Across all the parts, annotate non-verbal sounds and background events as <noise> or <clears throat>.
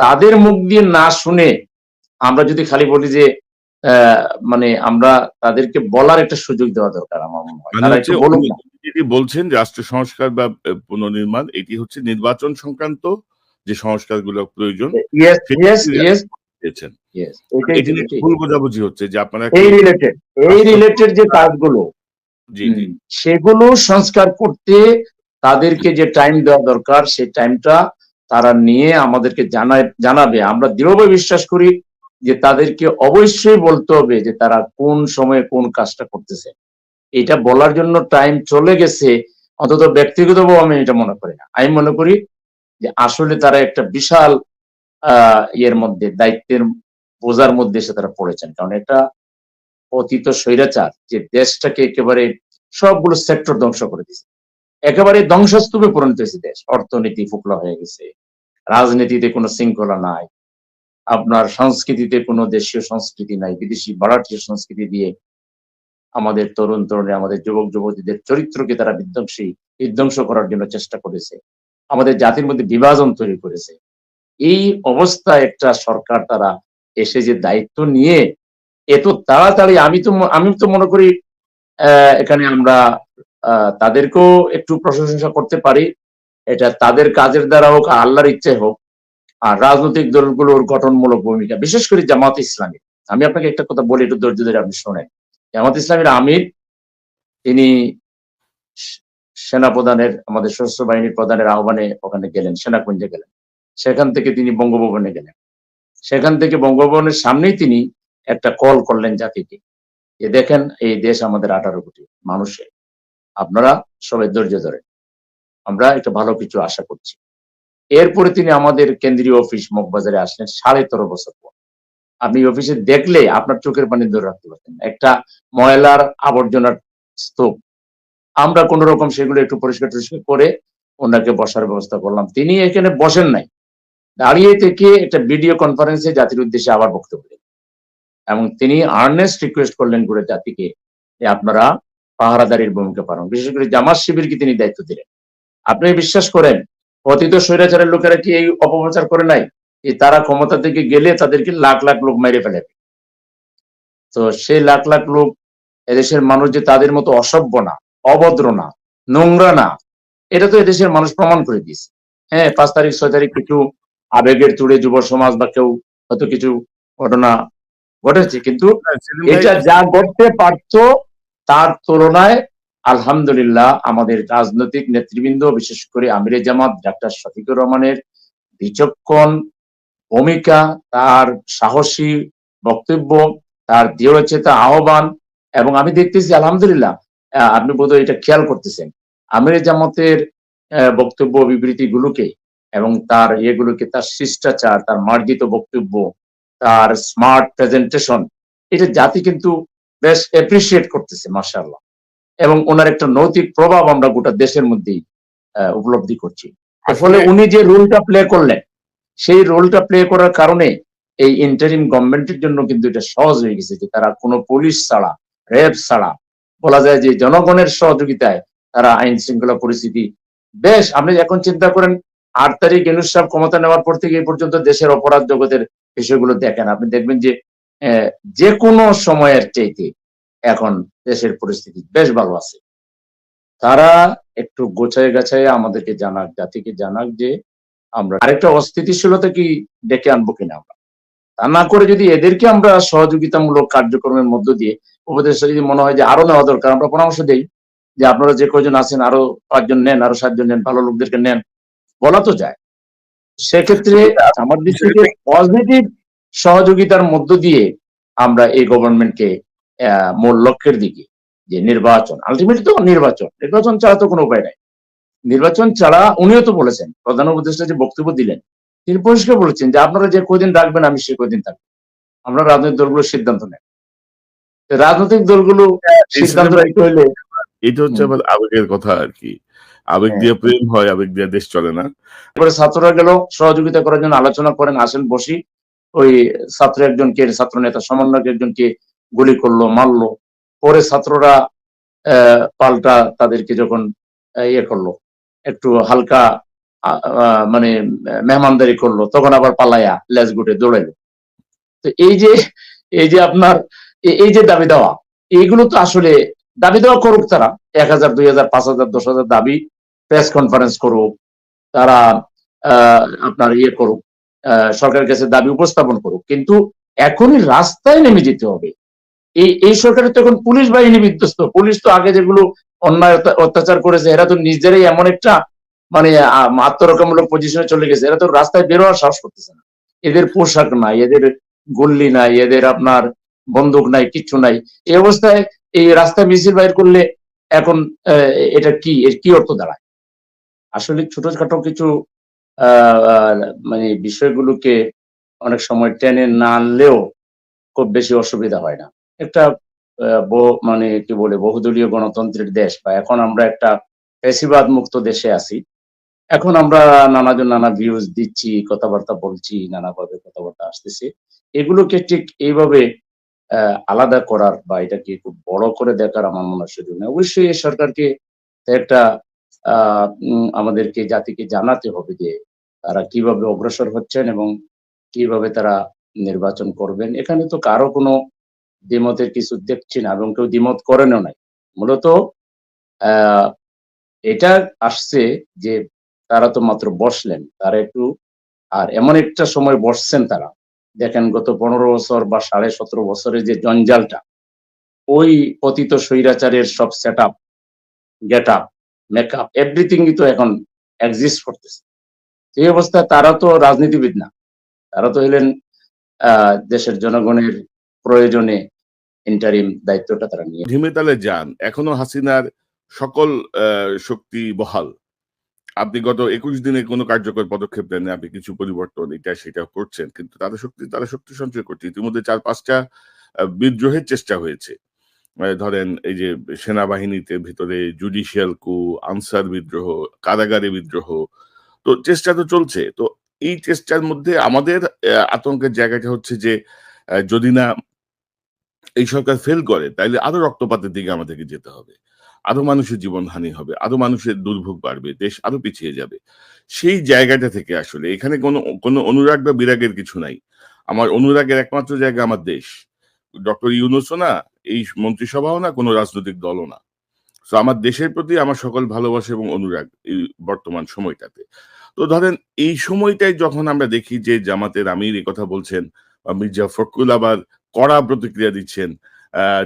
তাদের মুখ দিয়ে না শুনে আমরা যদি খালি বলি যে মানে আমরা তাদেরকে বলার একটা সুযোগ দেওয়া দরকার আমার মনে হয় মানে। যেটি বলছেন রাষ্ট্র সংস্কার বা পুনর্নির্মাণ এটি হচ্ছে নির্বাচন সংক্রান্ত যে সংস্কারগুলো প্রয়োজন। ভুল বোঝাবুঝি হচ্ছে যে আপনারা এই রিলেটেড এই রিলেটেড যে কাজগুলো জি জি সেগুলো সংস্কার করতে তাদেরকে যে টাইম দেওয়া দরকার সেই টাইমটা তারা নিয়ে আমাদেরকে জানায়, জানাবে। আমরা দৃঢ়ভাবে বিশ্বাস করি যে তাদেরকে অবশ্যই বলতে হবে যে তারা কোন সময়ে কোন কাজটা করতেছে। এটা বলার জন্য টাইম চলে গেছে, অন্তত ব্যক্তিগতভাবে আমি এটা মনে করি না। আমি মনে করি যে আসলে তারা একটা বিশাল ইয়ের মধ্যে, দায়িত্বের বোঝার মধ্যে এসে তারা পড়েছেন। কারণ এটা অতীত স্বৈরাচার যে দেশটাকে একেবারে সবগুলো সেক্টর ধ্বংস করে দিয়েছে। একেবারে ধ্বংসস্তূপে পরিণত হয়েছে দেশ। অর্থনীতি ফুকলা হয়ে গেছে। রাজনীতিতে কোনো শৃঙ্খলা নাই। আপনার সংস্কৃতিতে কোনো দেশীয় সংস্কৃতি নাই। বিদেশি ভাড়াটিয় সংস্কৃতি দিয়ে আমাদের তরুণ তরুণী, আমাদের যুবক, যুবতীদের চরিত্রকে তারা বিধ্বংসী, বিধ্বংস করার জন্য চেষ্টা করেছে। আমাদের জাতির মধ্যে বিভাজন তৈরি করেছে। এই অবস্থা একটা সরকার তারা এসে যে দায়িত্ব নিয়ে, এত তাড়াতাড়ি আমি তো আমি তো মনে করি এখানে আমরা তাদেরকেও একটু প্রশংসা করতে পারি। এটা তাদের কাজের দ্বারা হোক আল্লাহর ইচ্ছে হোক। আর রাজনৈতিক দলগুলোর গঠনমূলক ভূমিকা, বিশেষ করে জামাত ইসলামী। আমি আপনাকে একটা কথা বলি, একটু ধৈর্য ধরে আপনি শোনেন। জামাত ইসলামের আমির, তিনি সে- সেনাপ্রধানের, আমাদের সশস্ত্র বাহিনীর প্রধানের আহ্বানে ওখানে গেলেন, সেনাকুঞ্জে গেলেন। সেখান থেকে তিনি বঙ্গভবনে গেলেন। সেখান থেকে বঙ্গভবনের সামনেই তিনি একটা কল করলেন জাতিকে। যে দেখেন, এই দেশ আমাদের আঠারো কোটি মানুষের। আপনারা সবাই ধৈর্য ধরেন আমরা একটা ভালো কিছু আশা করছি। এরপরে তিনি আমাদের কেন্দ্রীয় অফিস মগবাজারে আসলেন সাড়ে তেরো বছর পর। আপনি অফিসে দেখলে আপনার চোখের পানি ধরে রাখতে পারতেন। একটা ময়লার আবর্জনার স্তূপ। আমরা কোন রকম সেগুলো একটু পরিষ্কার টরিষ্কার করে ওনাকে বসার ব্যবস্থা করলাম। তিনি এখানে বসেন নাই। দাঁড়িয়ে থেকে একটা ভিডিও কনফারেন্সে জাতির উদ্দেশ্যে আবার বক্তব্য এবং তিনি আর্নেস্ট রিকোয়েস্ট করলেন করে জাতিকে আপনারা পাহারাদারির ভূমিকা পালন। বিশেষ করে জামাত শিবিরকে তিনি দায়িত্ব দিলেন। আপনি বিশ্বাস করেন অতীত স্বৈরাচারের লোকেরা কি এই অপপ্রচার করে নাই? যে তারা ক্ষমতা থেকে গেলে তাদেরকে লাখ লাখ লোক মেরে ফেলে? তো সেই লাখ লাখ লোক এদেশের মানুষ যে তাদের মতো অসভ্য না অভদ্র না নোংরা না এটা তো এদেশের মানুষ প্রমাণ করে দিয়েছে। হ্যাঁ পাঁচ তারিখ ছয় তারিখ কিছু আবেগের চুড়ে যুব সমাজ বা কেউ হয়তো কিছু ঘটনা ঘটেছে কিন্তু হ্যাঁ, এটা যা করতে পারত তার তুলনায় আলহামদুলিল্লাহ আমাদের রাজনৈতিক নেতৃবৃন্দ, বিশেষ করে আমিরে জামাত, ডাক্তার শফিকুর রহমানের বিচক্ষণ ভূমিকা, তার সাহসী বক্তব্য, তার দৃঢ়চেতা আহ্বান এবং আমি দেখতেছি আলহামদুলিল্লাহ আপনি বোধহয় এটা খেয়াল করতেছেন। আমিরে জামাতের বক্তব্য বিবৃতিগুলোকে এবং তার ইয়েগুলোকে, তার শিষ্টাচার, তার মার্জিত বক্তব্য, তার স্মার্ট প্রেজেন্টেশন, এটা জাতি কিন্তু বেশ এপ্রিসিয়েট করতেছে মার্শাল্লাহ এবং ওনার একটা নৈতিক প্রভাব আমরা গোটা দেশের মধ্যেই উপলব্ধি করছি। ফলে উনি যে রোলটা প্লে করলেন সেই রোলটা প্লে করার কারণে এই ইন্টারিম গভর্নমেন্টের জন্য কিন্তু এটা সহজ হয়ে গেছে যে তারা কোনো পুলিশ ছাড়া র্যাব ছাড়া বলা যায় যে জনগণের সহযোগিতায় তারা আইন শৃঙ্খলা পরিস্থিতি বেশ আপনি এখন চিন্তা করেন আট তারিখ ইউনুস ক্ষমতা নেওয়ার পর থেকে এই পর্যন্ত দেশের অপরাধ জগতের বিষয়গুলো দেখেন। আপনি দেখবেন যে যে কোনো সময়ের চাইতে এখন দেশের পরিস্থিতি বেশ ভালো আছে। তারা একটু গোছায় গাছায় আমাদেরকে জানাক জাতিকে জানাক যে আমরা আরেকটা অস্থিতিশীলতা কি ডেকে আনব কিনা আমরা। তা না করে যদি এদেরকে আমরা সহযোগিতামূলক কার্যক্রমের মধ্য দিয়ে উপদেশ যদি মনে হয় যে আরও নেওয়া দরকার আমরা পরামর্শ দিই যে আপনারা যে কজন আছেন আরও পাঁচজন নেন আরও সাতজন নেন ভালো লোকদেরকে নেন বলা তো যায়। সেক্ষেত্রে আমার থেকে পজিটিভ সহযোগিতার মধ্য দিয়ে আমরা এই গভর্নমেন্টকে আহ, মূল লক্ষ্যের দিকে যে নির্বাচন আলটিমেটলি তো নির্বাচন নির্বাচন ছাড়া তো কোনো উপায় নাই। নির্বাচন ছাড়া উনিও তো বলেছেন প্রধান উপদেষ্টা যে বক্তব্য দিলেন তিনি পরিষ্কার বলেছেন যে আপনারা যে কদিন রাখবেন আমি সে কদিন থাকব। আমরা রাজনৈতিক দলগুলো সিদ্ধান্ত নেন রাজনৈতিক দলগুলো সিদ্ধান্ত নিতে হলে এটা হচ্ছে। আবার আবেগের কথা আর কি। আবেগ হ্যাঁ। দিয়ে প্রেম হয় আবেগ দিয়ে দেশ চলে না। তারপরে ছাত্ররা গেল সহযোগিতা করার জন্য আলোচনা করেন আসেন বসি। ওই ছাত্র একজনকে ছাত্র নেতা সমন্বয়ক একজনকে গুলি করল, মারলো। পরে ছাত্ররা পাল্টা তাদেরকে যখন ইয়ে করল, একটু হালকা মানে মেহমানদারি করল, তখন আবার পালায়া লেজ গুটে দৌড়াইলো। তো এই যে এই যে আপনার এই যে দাবি দেওয়া, এইগুলো তো আসলে দাবি দেওয়া করুক তারা। এক হাজার, দুই হাজার, পাঁচ হাজার, দশ হাজার দাবি প্রেস কনফারেন্স করুক, তারা আপনার ইয়ে করুক সরকারের কাছে দাবি উপস্থাপন করুক। কিন্তু এখনই রাস্তায় নেমে যেতে হবে। এই এই সরকারের তো এখন পুলিশ বাহিনী বিধ্বস্ত। পুলিশ তো আগে যেগুলো অন্যায় অত্যাচার করেছে, এরা তো নিজেরাই এমন একটা মানে আত্মরক্ষামূলক পজিশনে চলে গেছে। এরা তো রাস্তায় বেরোয়ার সাহস করতেছে না। এদের পোশাক নাই, এদের গল্লি নাই, এদের আপনার বন্দুক নাই, কিচ্ছু নাই। এই অবস্থায় এই রাস্তায় মিছিল বাইর করলে এখন এটা কি? এর কি অর্থ দাঁড়ায়? আসলে ছোটখাটো কিছু মানে বিষয়গুলোকে অনেক সময় টেনে না আনলেও খুব বেশি অসুবিধা হয় না। একটা মানে কি বলে, বহুদলীয় গণতন্ত্রের দেশ বা এখন আমরা একটা পেশিবাদ মুক্ত দেশে আছি। এখন আমরা নানাজন নানা ভিউজ দিচ্ছি, কথাবার্তা বলছি, নানাভাবে কথাবার্তা আসতেছে। এগুলোকে ঠিক এইভাবে আলাদা করার বা এটাকে খুব বড় করে দেখার আমার মনে হয় সুযোগ নেই। অবশ্যই এই সরকারকে একটা আমাদেরকে জাতিকে জানাতে হবে যে তারা কীভাবে অগ্রসর হচ্ছেন এবং কীভাবে তারা নির্বাচন করবেন? এখানে তো কারও কোনো দ্বিমতের কিছু দেখছি না এবং কেউ দ্বিমত করেনও নাই। মূলত এটা আসছে যে তারা তো মাত্র বসলেন, তারা একটু, আর এমন একটা সময় বসছেন তারা। দেখেন গত পনেরো বছর বা সাড়ে সতেরো বছরের যে জঞ্জালটা, ওই পতিত স্বৈরাচারের সব set up get up makeup everything তো এখন এক্সিস্ট করতেছে। এই অবস্থায় তারা তো রাজনীতিবিদ না। তারা তো হলেন দেশের জনগণের প্রয়োজনে ইন্টারিম দায়িত্বটা তারা নিয়ে। ঢিমেতালে যান। এখনও হাসিনার সকল শক্তি বহাল। আপনি গত একুশ দিনে কোনো কার্যকর পদক্ষেপ দেন আপনি কিছু পরিবর্তন এটা সেটা করছেন, কিন্তু তাদের শক্তি, তারা শক্তি সঞ্চয় করছে। ইতিমধ্যে চার পাঁচটা বিদ্রোহের চেষ্টা হয়েছে। ধরেন এই যে সেনাবাহিনীতে ভিতরে জুডিশিয়াল কু আনসার বিদ্রোহ, কারাগারে বিদ্রোহ তো চেষ্টা তো চলছে। তো এই চেষ্টার মধ্যে আমাদের আতঙ্কের জায়গাটা হচ্ছে যে যদি না এই সরকার ফেল করে, তাইলে আরও রক্তপাতের দিকে আমাদেরকে যেতে হবে। আরও মানুষের জীবনহানি হবে, আরও মানুষের দুর্ভোগ বাড়বে, দেশ আরও পিছিয়ে যাবে। সেই জায়গাটা থেকে আসলে, এখানে কোনো কোনো অনুরাগ বা বিরাগের কিছু নাই। আমার অনুরাগের একমাত্র জায়গা আমার দেশ। ডক্টর ইউনুসও না, এই মন্ত্রিসভাও না, কোনো রাজনৈতিক দলও না। তো আমার দেশের প্রতি আমার সকল ভালোবাসা এবং অনুরাগ এই বর্তমান সময়টাতে। তো ধরেন এই সময়টাই যখন আমরা দেখি যে জামাতের আমির কথা বলছেন বা মির্জা ফখরুল আবার কড়া প্রতিক্রিয়া দিচ্ছেন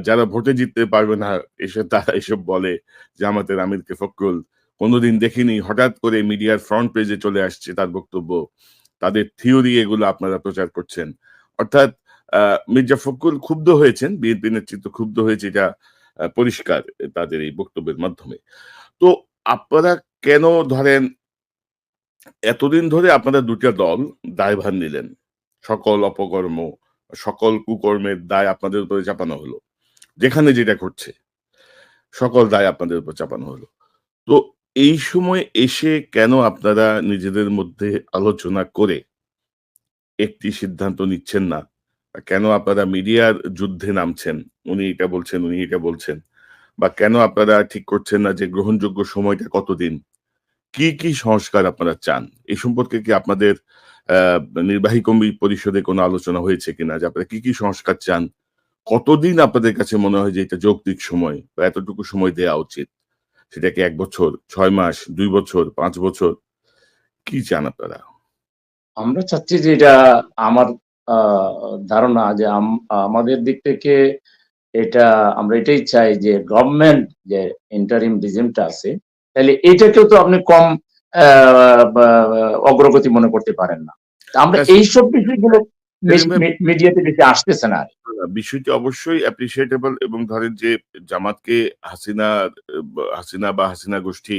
যারা ভোটে জিততে পারবে না, এসে তারা এসব বলে জামাতের আমিরকে ফখরুল। কোনোদিন দেখিনি, হঠাৎ করে মিডিয়ার ফ্রন্ট পেজে চলে আসছে তার বক্তব্য। তাদের থিওরি এগুলো আপনারা প্রচার করছেন। অর্থাৎ মির্জা ফখরুল ক্ষুব্ধ হয়েছেন, বিএনপি নেতৃত্ব ক্ষুব্ধ হয়েছে, এটা পরিষ্কার তাদের এই বক্তব্যের মাধ্যমে। তো আপনারা কেন ধরেন এতদিন ধরে আপনারা দুটা দল দায়ভার নিলেন। সকল অপকর্ম, সকল কুকর্মের দায় আপনাদের উপরে চাপানো হলো, যেখানে যেটা করছে সকল দায় আপনাদের উপর চাপানো হলো। তো এই সময় এসে কেন আপনারা নিজেদের মধ্যে আলোচনা করে একটি সিদ্ধান্ত নিচ্ছেন না? কেন আপনারা মিডিয়ার যুদ্ধে নামছেন? উনি এটা বলছেন, উনি এটা বলছেন। বা কেন আপনারা ঠিক করছেন না যে গ্রহণযোগ্য সময়টা কতদিন? কি কি সংস্কার আপনারা চান? এই সম্পর্কে কি আপনাদের নির্বাহী কমিটি পরিষদে কোনো আলোচনা হয়েছে কিনা? যে আপনারা কি কি সংস্কার চান? কতদিন আপনাদের কাছে মনে হয় যে এটা যৌক্তিক সময় বা এতটুকু সময় দেওয়া উচিত? সেটা কি এক বছর, ছয় মাস, দুই বছর, পাঁচ বছর? কি চান আপনারা? আমরা চাচ্ছি যে এটা আমার ধারণা যে আম- আমাদের দিক থেকে এটা, আমরা এটাই চাই যে গভর্নমেন্ট যে ইন্টারিম রিজিমটা আছে তাহলে এটাকেও তো আপনি কম অগ্রগতি মনে করতে পারেন না। আমরা Yes. এইসব বিষয়গুলো মিডিয়াতে বেশি আসতেছে না বিষয়টি অবশ্যই অ্যাপ্রিসিয়েটেবল এবং ধরেন যে জামাতকে হাসিনা হাসিনা বা হাসিনা গোষ্ঠী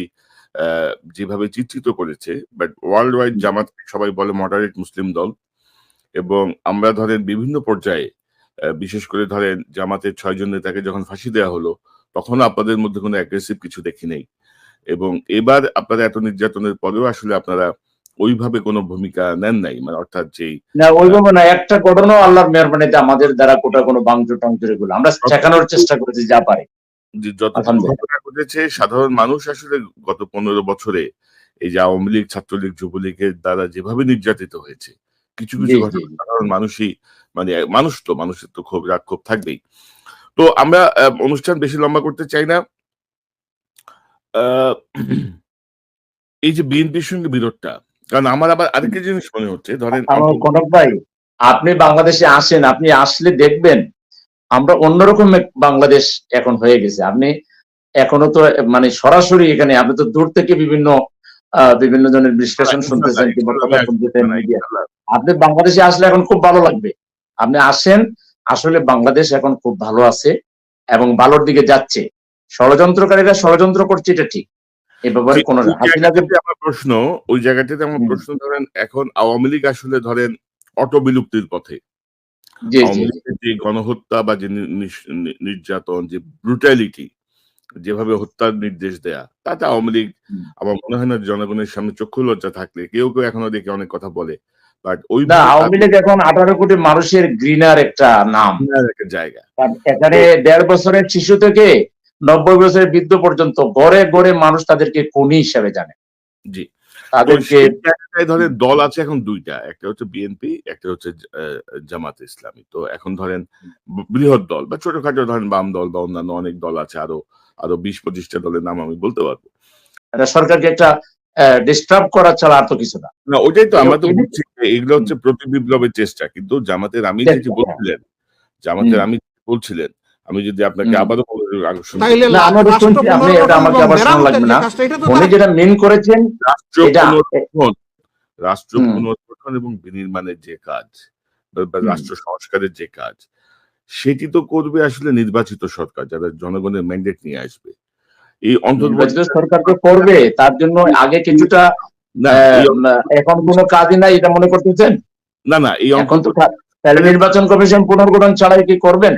যেভাবে চিত্রিত করেছে বাট ওয়ার্ল্ড ওয়াইড জামাত সবাই বলে মডারেট মুসলিম দল। এবং আমরা ধরেন বিভিন্ন পর্যায়ে বিশেষ করে ধরেন জামাতের ছয়জন নেতাকে যখন ফাঁসি দেওয়া হলো তখন আপনাদের মধ্যে কোনো অ্যাগ্রেসিভ কিছু দেখি নেই। এবং এবার আপনারা এত নির্যাতনের পরেও আসলে আপনারা ওইভাবে কোনো ভূমিকা নেন নাই মানে অর্থাৎ যেই না ওইভাবে না একটা ঘটনাও আল্লাহর মেহরবানিতে আমাদের দ্বারা কোটা কোনো ভাঙচুর টাংচুর এগুলো আমরা ঠেকানোর চেষ্টা করেছি যা পারি। যে যত ঘটনা ঘটেছে সাধারণ মানুষ আসলে গত পনেরো বছরে এই যে আওয়ামী লীগ ছাত্রলীগ যুবলীগের দ্বারা যেভাবে নির্যাতিত হয়েছে কিছু কিছু ঘটনা সাধারণ মানুষই মানে মানুষ তো মানুষের তো ক্ষোভ রাগ ক্ষোভ থাকবেই। তো আমরা অনুষ্ঠান বেশি লম্বা করতে চাই না। <clears throat> এই যে বিএনপির সঙ্গে বিরোধটা কারণ আমার আবার আরেকটা জিনিস মনে হচ্ছে ধরেন কনক ভাই আপনি বাংলাদেশে আসেন আপনি আসলে দেখবেন আমরা অন্যরকম বাংলাদেশ এখন হয়ে গেছে। আপনি এখনও তো মানে সরাসরি এখানে আপনি তো দূর থেকে বিভিন্ন আহ, বিভিন্ন জনের বিশ্লেষণ শুনতেছেন কথা শুনতেছেন মিডিয়া আপনি বাংলাদেশে আসলে এখন খুব ভালো লাগবে। আপনি আসেন আসলে বাংলাদেশ এখন খুব ভালো আছে এবং ভালোর দিকে যাচ্ছে। ষড়যন্ত্রকারীরা ষড়যন্ত্র করছে এটা ঠিক। এ ব্যাপারে কোনো আমার প্রশ্ন ওই জায়গাটাতে আমার প্রশ্ন ধরেন এখন আওয়ামী লীগ আসলে ধরেন অটো বিলুপ্তির পথে। যে গণহত্যা বা যে নির্যাতন যে ব্রুটালিটি যেভাবে হত্যার নির্দেশ দেয়া তাতে আওয়ামী লীগ আমার মনে হয় না জনগণের সামনে চক্ষু লজ্জা থাকলে কেউ কেউ এখনও দেখে অনেক কথা বলে। বাট ওই না আওয়ামী লীগ এখন আঠারো কোটি মানুষের গ্রিনার একটা নাম। জায়গা। এখানে দেড় বছরের শিশু থেকে নব্বই বছরের বৃদ্ধ পর্যন্ত গড়ে গড়ে মানুষ তাদেরকে খুনি হিসাবে জানে। জি। তাদেরকে ধরেন দল আছে এখন দুইটা একটা হচ্ছে বিএনপি একটা হচ্ছে আহ, জামাত ইসলামী। তো এখন ধরেন বৃহৎ দল বা ছোটখাটো ধরেন বাম দল বা অন্যান্য অনেক দল আছে আরও আরও বিশ পঁচিশটা দলের নাম আমি বলতে পারব। সরকারকে একটা ডিস্টার্ব করা ছাড়া আর তো কিছু না। না ওইটাই তো আমরা তো এগুলো- বুঝছি যে এগুলো হচ্ছে প্রতি বিপ্লবের চেষ্টা। কিন্তু জামাতের আমি যেটি হ্যাঁ। বলছিলেন জামাতের আমি বলছিলেন আমি যদি আপনাকে আবারও রাষ্ট্র পুনর্গঠন। এবং মেন বিনির্মাণের যে কাজ। রাষ্ট্র সংস্কারের যে কাজ সেটি তো করবে আসলে নির্বাচিত সরকার যারা জনগণের ম্যান্ডেট নিয়ে আসবে। এই নির্বাচিত অন্তর্বর্তী সরকার তো করবে তার জন্য আগে কিছুটা এখন কোনো কাজই নাই এটা মনে করতেছেন? না না এই এখন তো নির্বাচন কমিশন পুনর্গঠন ছাড়াই কি করবেন?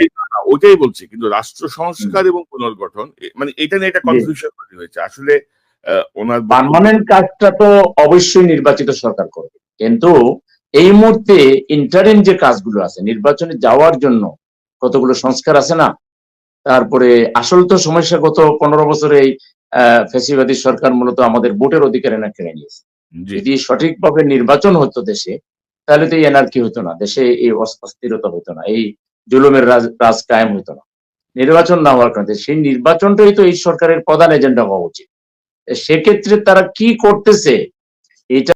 না, ওইটাই বলছি কিন্তু রাষ্ট্র সংস্কার এবং পুনর্গঠন মানে এটা নিয়ে একটা কনফিউশন তৈরি হয়েছে। আসলে ওনার পার্মানেন্ট কাজটা তো অবশ্যই নির্বাচিত সরকার করবে। কিন্তু এই মুহূর্তে ইন্টারিম যে কাজগুলো আছে নির্বাচনে যাওয়ার জন্য কতগুলো সংস্কার আছে না? তারপরে আসল তো সমস্যা গত পনেরো বছরে এই আহ, ফ্যাসিবাদী সরকার মূলত আমাদের ভোটের অধিকার এনে কেড়ে নিয়েছে। যদি সঠিকভাবে নির্বাচন হতো দেশে তাহলে তো এই এনার্কি হতো না। দেশে এই অস- অস্থিরতা হতো না। এই জুলুমের রাজ কায়েম হইত না। নির্বাচন না হওয়ার কারণে সেই নির্বাচনটাই তো এই সরকারের প্রধান এজেন্ডা হওয়া উচিত। সেক্ষেত্রে তারা কি করতেছে, এটা